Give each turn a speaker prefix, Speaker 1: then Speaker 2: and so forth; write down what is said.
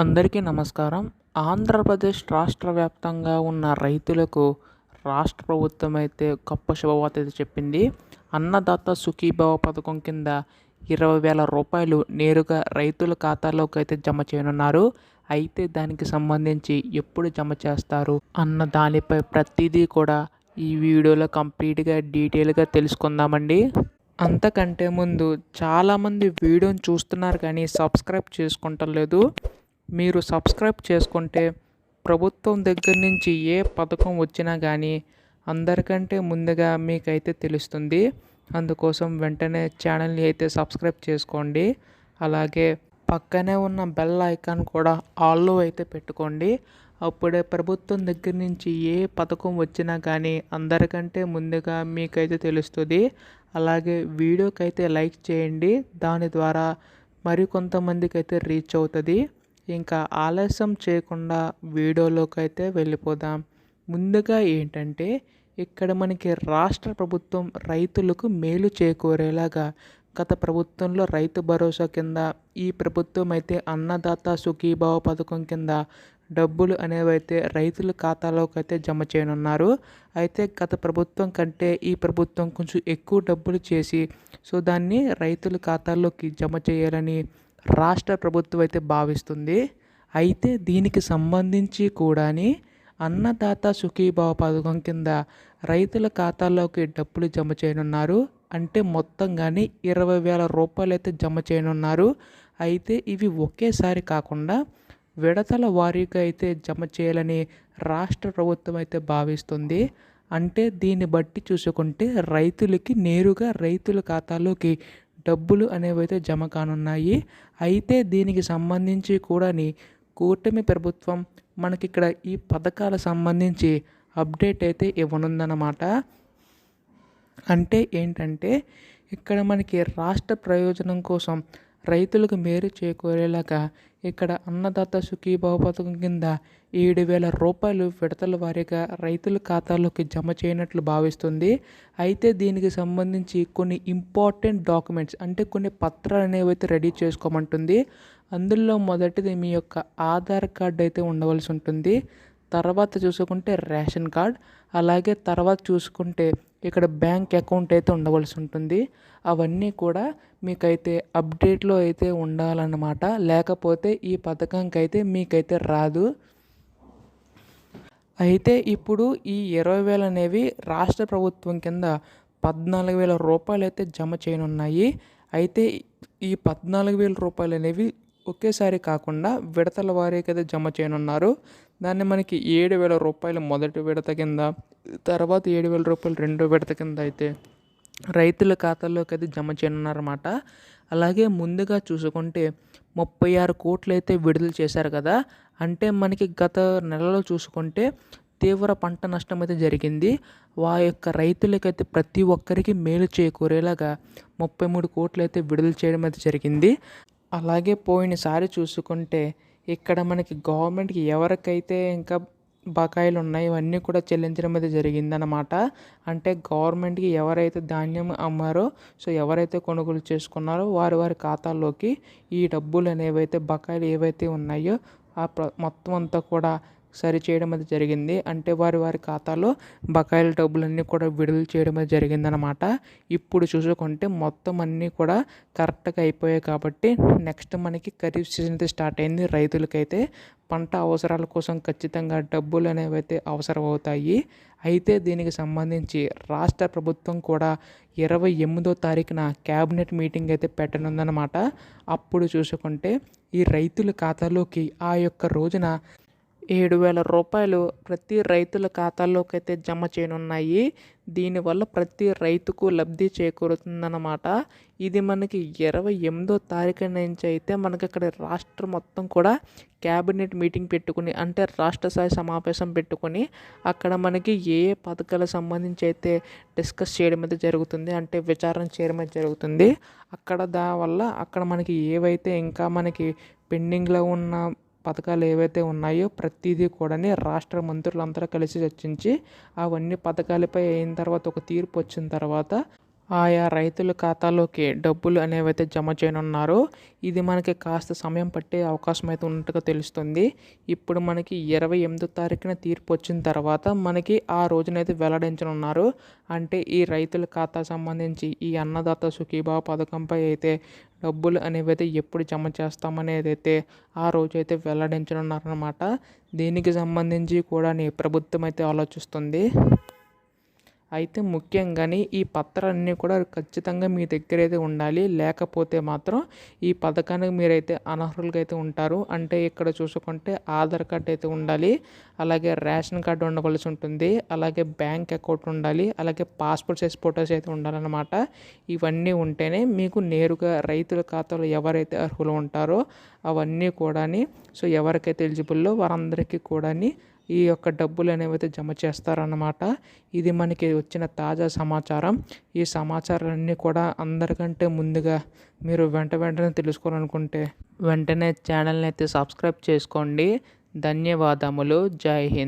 Speaker 1: అందరికీ నమస్కారం. ఆంధ్రప్రదేశ్ రాష్ట్ర వ్యాప్తంగా ఉన్న రైతులకు రాష్ట్ర ప్రభుత్వం అయితే గొప్ప శుభవార్త అయితే చెప్పింది. అన్నదాత సుఖీభవ పథకం కింద ఇరవై వేల రూపాయలు నేరుగా రైతుల ఖాతాలోకి అయితే జమ చేయనున్నారు. అయితే దానికి సంబంధించి ఎప్పుడు జమ చేస్తారు అన్న దానిపై ప్రతిదీ కూడా ఈ వీడియోలో కంప్లీట్గా డీటెయిల్గా తెలుసుకుందామండి. అంతకంటే ముందు చాలామంది వీడియోని చూస్తున్నారు కానీ సబ్స్క్రైబ్ చేసుకుంటం లేదు మీరు సబ్స్క్రైబ్ చేసుకుంటే ప్రభుత్వం దగ్గర నుంచి ఏ పథకం వచ్చినా కానీ అందరికంటే ముందుగా మీకైతే తెలుస్తుంది. అందుకోసం వెంటనే ఛానల్ని అయితే సబ్స్క్రైబ్ చేసుకోండి. అలాగే పక్కనే ఉన్న బెల్ ఐకాన్ కూడా ఆల్లో అయితే పెట్టుకోండి. అప్పుడే ప్రభుత్వం దగ్గర నుంచి ఏ పథకం వచ్చినా కానీ అందరికంటే ముందుగా మీకైతే తెలుస్తుంది. అలాగే వీడియోకైతే లైక్ చేయండి. దాని ద్వారా మరికొంతమందికి అయితే రీచ్ అవుతుంది. ఇంకా ఆలస్యం చేయకుండా వీడియోలోకి అయితే వెళ్ళిపోదాం. ముందుగా ఏంటంటే ఇక్కడ మనకి రాష్ట్ర ప్రభుత్వం రైతులకు మేలు చేకూరేలాగా గత ప్రభుత్వంలో రైతు భరోసా కింద ఈ ప్రభుత్వం అయితే అన్నదాత సుఖీభావ పథకం కింద డబ్బులు అనేవి అయితే రైతుల ఖాతాలోకి అయితే జమ చేయనున్నారు. అయితే గత ప్రభుత్వం కంటే ఈ ప్రభుత్వం కొంచెం ఎక్కువ డబ్బులు చేసి సో దాన్ని రైతుల ఖాతాల్లోకి జమ చేయాలని రాష్ట్ర ప్రభుత్వం అయితే భావిస్తుంది. అయితే దీనికి సంబంధించి కూడాని అన్నదాత సుఖీభావ పథకం కింద రైతుల ఖాతాల్లోకి డబ్బులు జమ చేయనున్నారు. అంటే మొత్తం కానీ ఇరవై వేల రూపాయలు అయితే జమ చేయనున్నారు. అయితే ఇవి ఒకేసారి కాకుండా విడతల వారీగా అయితే జమ చేయాలని రాష్ట్ర ప్రభుత్వం అయితే భావిస్తుంది. అంటే దీన్ని బట్టి చూసుకుంటే రైతులకి నేరుగా రైతుల ఖాతాలోకి డబ్బులు అనేవి అయితే జమ కానున్నాయి. అయితే దీనికి సంబంధించి కూడాని కూటమి ప్రభుత్వం మనకి ఇక్కడ ఈ పథకాల సంబంధించి అప్డేట్ అయితే ఇవ్వనుందన్నమాట. అంటే ఏంటంటే ఇక్కడ మనకి రాష్ట్ర ప్రయోజనం కోసం రైతులకు మేలు చేకూరేలాగా ఇక్కడ అన్నదాత సుఖీభావ పథకం కింద ఏడు వేల రూపాయలు విడతల వారీగా రైతుల ఖాతాలోకి జమ చేయనట్లు భావిస్తుంది. అయితే దీనికి సంబంధించి కొన్ని ఇంపార్టెంట్ డాక్యుమెంట్స్ అంటే కొన్ని పత్రాలు అనేవి అయితే రెడీ చేసుకోమంటుంది. అందులో మొదటిది మీ యొక్క ఆధార్ కార్డ్ అయితే ఉండవలసి ఉంటుంది. తర్వాత చూసుకుంటే రేషన్ కార్డ్ అలాగే తర్వాత చూసుకుంటే ఇక్కడ బ్యాంక్ అకౌంట్ అయితే ఉండవలసి ఉంటుంది. అవన్నీ కూడా మీకైతే అప్డేట్లో అయితే ఉండాలన్నమాట. లేకపోతే ఈ పథకంకి అయితే మీకైతే రాదు. అయితే ఇప్పుడు ఈ ఇరవై వేలు అనేవి రాష్ట్ర ప్రభుత్వం కింద పద్నాలుగు వేల రూపాయలు అయితే జమ చేయనున్నాయి. అయితే ఈ పద్నాలుగు వేల రూపాయలు అనేవి ఒకేసారి కాకుండా విడతల వారీగా అయితే జమ చేయనున్నారు. దాన్ని మనకి ఏడు వేల రూపాయలు మొదటి విడత కింద తర్వాత ఏడు వేల రూపాయలు రెండో విడత కింద అయితే రైతుల ఖాతాల్లోకి అయితే జమ చేయనున్నారన్నమాట. అలాగే ముందుగా చూసుకుంటే ముప్పై ఆరు కోట్లు అయితే విడుదల చేశారు కదా. అంటే మనకి గత నెలలో చూసుకుంటే తీవ్ర పంట నష్టం అయితే జరిగింది. వా యొక్క రైతులకైతే ప్రతి ఒక్కరికి మేలు చేకూరేలాగా ముప్పై మూడు కోట్లు అయితే విడుదల చేయడం అయితే జరిగింది. అలాగే పోయినసారి చూసుకుంటే ఇక్కడ మనకి గవర్నమెంట్కి ఎవరికైతే ఇంకా బకాయిలు ఉన్నాయి ఇవన్నీ కూడా చెల్లించడం అయితే జరిగిందనమాట అంటే గవర్నమెంట్కి ఎవరైతే ధాన్యం అమ్మారో సో ఎవరైతే కొనుగోలు చేసుకున్నారో వారి వారి ఖాతాల్లోకి ఈ డబ్బులు అనేవి అయితే బకాయిలు ఏవైతే ఉన్నాయో ఆ మొత్తం అంతా కూడా సరి చేయడం అది జరిగింది. అంటే వారి వారి ఖాతాలో బకాయిల డబ్బులన్నీ కూడా విడుదల చేయడం అది జరిగిందనమాట ఇప్పుడు చూసుకుంటే మొత్తం అన్నీ కూడా కరెక్ట్గా అయిపోయాయి కాబట్టి నెక్స్ట్ మనకి ఖరీఫ్ సీజన్ అయితే స్టార్ట్ అయింది. రైతులకైతే పంట అవసరాల కోసం ఖచ్చితంగా డబ్బులు అనేవి అయితే అవసరం అవుతాయి. అయితే దీనికి సంబంధించి రాష్ట్ర ప్రభుత్వం కూడా ఇరవై ఎనిమిదో తారీఖున క్యాబినెట్ మీటింగ్ అయితే పెట్టనుందనమాట అప్పుడు చూసుకుంటే ఈ రైతుల ఖాతాలోకి ఆ యొక్క రోజున ఏడు వేల రూపాయలు ప్రతి రైతుల ఖాతాల్లోకి అయితే జమ చేయనున్నాయి. దీనివల్ల ప్రతి రైతుకు లబ్ధి చేకూరుతుందన్నమాట. ఇది మనకి ఇరవై ఎనిమిదో తారీఖు నుంచి అయితే మనకి అక్కడ రాష్ట్రం మొత్తం కూడా క్యాబినెట్ మీటింగ్ పెట్టుకుని అంటే రాష్ట్ర స్థాయి సమావేశం పెట్టుకొని అక్కడ మనకి ఏ ఏ పథకాలకు సంబంధించి అయితే డిస్కస్ చేయడం అయితే జరుగుతుంది అంటే విచారణ చేయడం అయితే జరుగుతుంది. అక్కడ దానివల్ల అక్కడ మనకి ఏవైతే ఇంకా మనకి పెండింగ్లో ఉన్న పథకాలు ఏవైతే ఉన్నాయో ప్రతిదీ కూడా రాష్ట్ర మంత్రులందరూ కలిసి చర్చించి అవన్నీ పథకాలపై అయిన తర్వాత ఒక తీర్పు వచ్చిన తర్వాత ఆయా రైతుల ఖాతాలోకి డబ్బులు అనేవి అయితే జమ చేయనున్నారు. ఇది మనకి కాస్త సమయం పట్టే అవకాశం అయితే ఉన్నట్టుగా తెలుస్తుంది. ఇప్పుడు మనకి ఇరవై ఎనిమిదో తారీఖున తీర్పు వచ్చిన తర్వాత మనకి ఆ రోజునైతే వెల్లడించనున్నారు. అంటే ఈ రైతుల ఖాతా సంబంధించి ఈ అన్నదాత సుఖీభావ పథకంపై అయితే డబ్బులు అనేవి అయితే ఎప్పుడు జమ చేస్తామనేది అయితే ఆ రోజు అయితే వెల్లడించనున్నారనమాట దీనికి సంబంధించి కూడా ప్రభుత్వం అయితే ఆలోచిస్తుంది. అయితే ముఖ్యంగానే ఈ పత్రాలన్నీ కూడా ఖచ్చితంగా మీ దగ్గర అయితే ఉండాలి. లేకపోతే మాత్రం ఈ పథకానికి మీరైతే అనర్హులుగా అయితే ఉంటారు. అంటే ఇక్కడ చూసుకుంటే ఆధార్ కార్డ్ అయితే ఉండాలి. అలాగే రేషన్ కార్డు ఉండవలసి ఉంటుంది. అలాగే బ్యాంక్ అకౌంట్ ఉండాలి. అలాగే పాస్పోర్ట్ సైజ్ ఫోటోస్ అయితే ఉండాలన్నమాట. ఇవన్నీ ఉంటేనే మీకు నేరుగా రైతుల ఖాతాలో ఎవరైతే అర్హులు ఉంటారో అవన్నీ కూడాని సో ఎవరికైతే ఎలిజిబుల్లో వారందరికీ కూడాని ఈ యొక్క డబ్బులు అనేవి అయితే జమ చేస్తారన్నమాట ఇది మనకి వచ్చిన తాజా సమాచారం. ఈ సమాచారాలన్నీ కూడా అందరికంటే ముందుగా మీరు వెంట వెంటనే తెలుసుకోవాలనుకుంటే వెంటనే ఛానల్ని అయితే సబ్స్క్రైబ్ చేసుకోండి. ధన్యవాదములు. జై హింద్.